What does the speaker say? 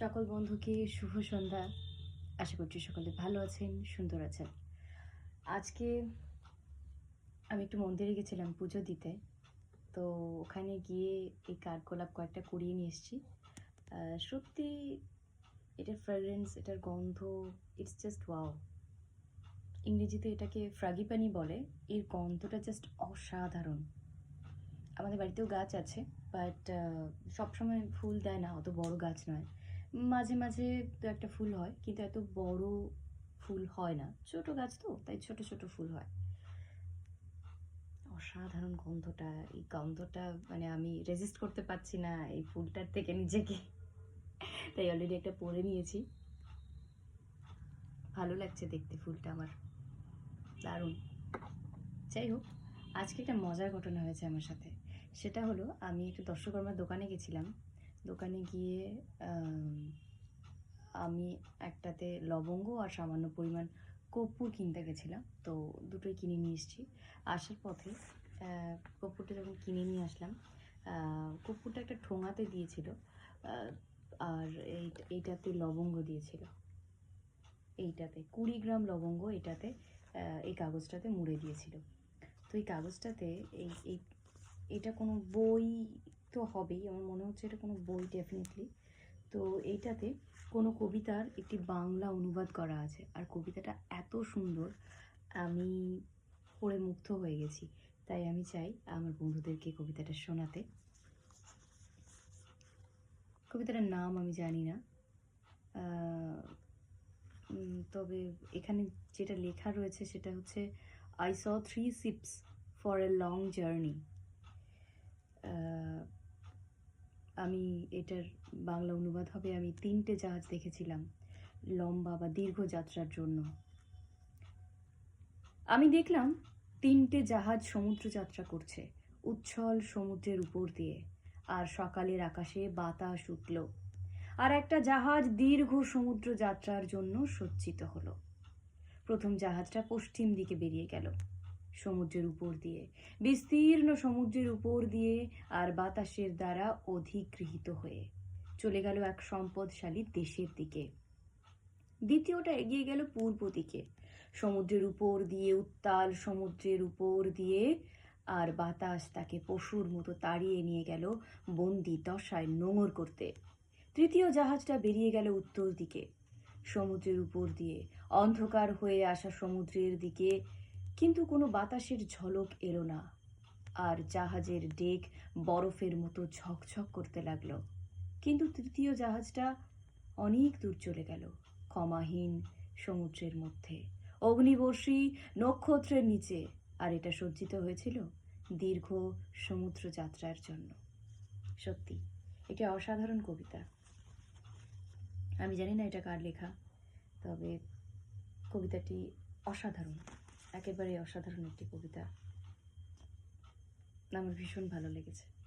সকল বন্ধুকে শুভ সন্ধ্যা। আশা করছি সকলে ভালো আছেন, সুন্দর আছেন। আজকে আমি একটু মন্দিরে গেছিলাম পুজো দিতে। তো ওখানে গিয়ে এই কাঠগোলাপ কয়েকটা কুড়িয়ে নিয়ে এসেছি। সত্যি এটার ফ্রেগ্রেন্স এটার গন্ধ ইটস জাস্ট ওয়াও ইংরেজিতে এটাকে ফ্রাগিপানি বলে। এর গন্ধটা জাস্ট অসাধারণ। আমাদের বাড়িতেও গাছ আছে বাট সবসময় ফুল দেয় না, অত বড় গাছ নয়। মাঝে মাঝে তো একটা ফুল হয়, কিন্তু এত বড় ফুল হয় না। ছোট গাছ তো, তাই ছোট ছোট ফুল হয়। অসাধারণ গন্ধটা, এই গন্ধটা মানে আমি রেজিস্ট করতে পারছি না এই ফুলটার থেকে নিজেকে। তাই অলরেডি একটা পরে নিয়েছি। ভালো লাগছে দেখতে ফুলটা আমার। দারুণ। যাই হোক, আজকে একটা মজার ঘটনা হয়েছে আমার সাথে। সেটা হলো, আমি একটু দর্শকর্মার দোকানে গেছিলাম। দোকানে গিয়ে আম, একটাতে লবঙ্গ আর সামান্য পরিমাণ কর্পূর কিনতে গেছিলাম। তো দুটোই কিনে নিয়ে এসেছি। আসার পথে কর্পূরটা যখন কিনে নিয়ে আসলাম কর্পূরটা একটা ঠোঙাতে দিয়েছিল আর এই এইটাতে লবঙ্গ দিয়েছিল। এইটাতে কুড়ি গ্রাম লবঙ্গ এটাতে এই কাগজটাতে মুড়ে দিয়েছিল। তো এই কাগজটাতে এই এটা কোনো বই তো হবেই। আমার মনে হচ্ছে এটা কোনো বই ডেফিনেটলি তো এইটাতে কোনো কবিতার একটি বাংলা অনুবাদ করা আছে। আর কবিতাটা এত সুন্দর, আমি পড়ে মুগ্ধ হয়ে গেছি। তাই আমি চাই আমার বন্ধুদেরকে কবিতাটা শোনাতে। কবিতাটার নাম আমি জানি না। তবে এখানে যেটা লেখা রয়েছে সেটা হচ্ছে I saw three ships for a long journey আমি এটার বাংলা অনুবাদ হবে। আমি তিনটে জাহাজ দেখেছিলাম লম্বা বা দীর্ঘ যাত্রার জন্য। আমি দেখলাম তিনটে জাহাজ সমুদ্র যাত্রা করছে, উচ্ছল সমুদ্রের উপর দিয়ে, আর সকালের আকাশে বাতাস উঠল, আর একটা জাহাজ দীর্ঘ সমুদ্র যাত্রার জন্য সজ্জিত হলো। প্রথম জাহাজটা পশ্চিম দিকে বেরিয়ে গেল। সমুদ্রের উপর দিয়ে। বিস্তীর্ণ সমুদ্রের উপর দিয়ে আর বাতাসের দ্বারা অধিগৃহীত হয়ে চলে গেল এক সম্পদশালী দেশের দিকে। দ্বিতীয়টা এগিয়ে গেল পূর্ব দিকে। সমুদ্রের উপর দিয়ে, উত্তাল সমুদ্রের উপর দিয়ে আর বাতাস তাকে পশুর মতো তাড়িয়ে নিয়ে গেল বন্দি দশায় নোঙর করতে। তৃতীয় জাহাজটা বেরিয়ে গেল উত্তর দিকে। সমুদ্রের উপর দিয়ে। অন্ধকার হয়ে আসা সমুদ্রের দিকে কিন্তু কোনো বাতাসের ঝলক এলো না। আর জাহাজের ডেক বরফের মতো ঝকঝক করতে লাগল। কিন্তু তৃতীয় জাহাজটা অনেক দূর চলে গেল, ক্ষমাহীন সমুদ্রের মধ্যে। অগ্নিবর্ষী নক্ষত্রের নিচে। আর এটা সজ্জিত হয়েছিল দীর্ঘ সমুদ্র যাত্রার জন্য। সত্যি, এটা অসাধারণ কবিতা। আমি জানি না এটা কার লেখা, তবে কবিতাটি অসাধারণ। একেবারে অসাধারণ একটি কবিতা। আমার ভীষণ ভালো লেগেছে।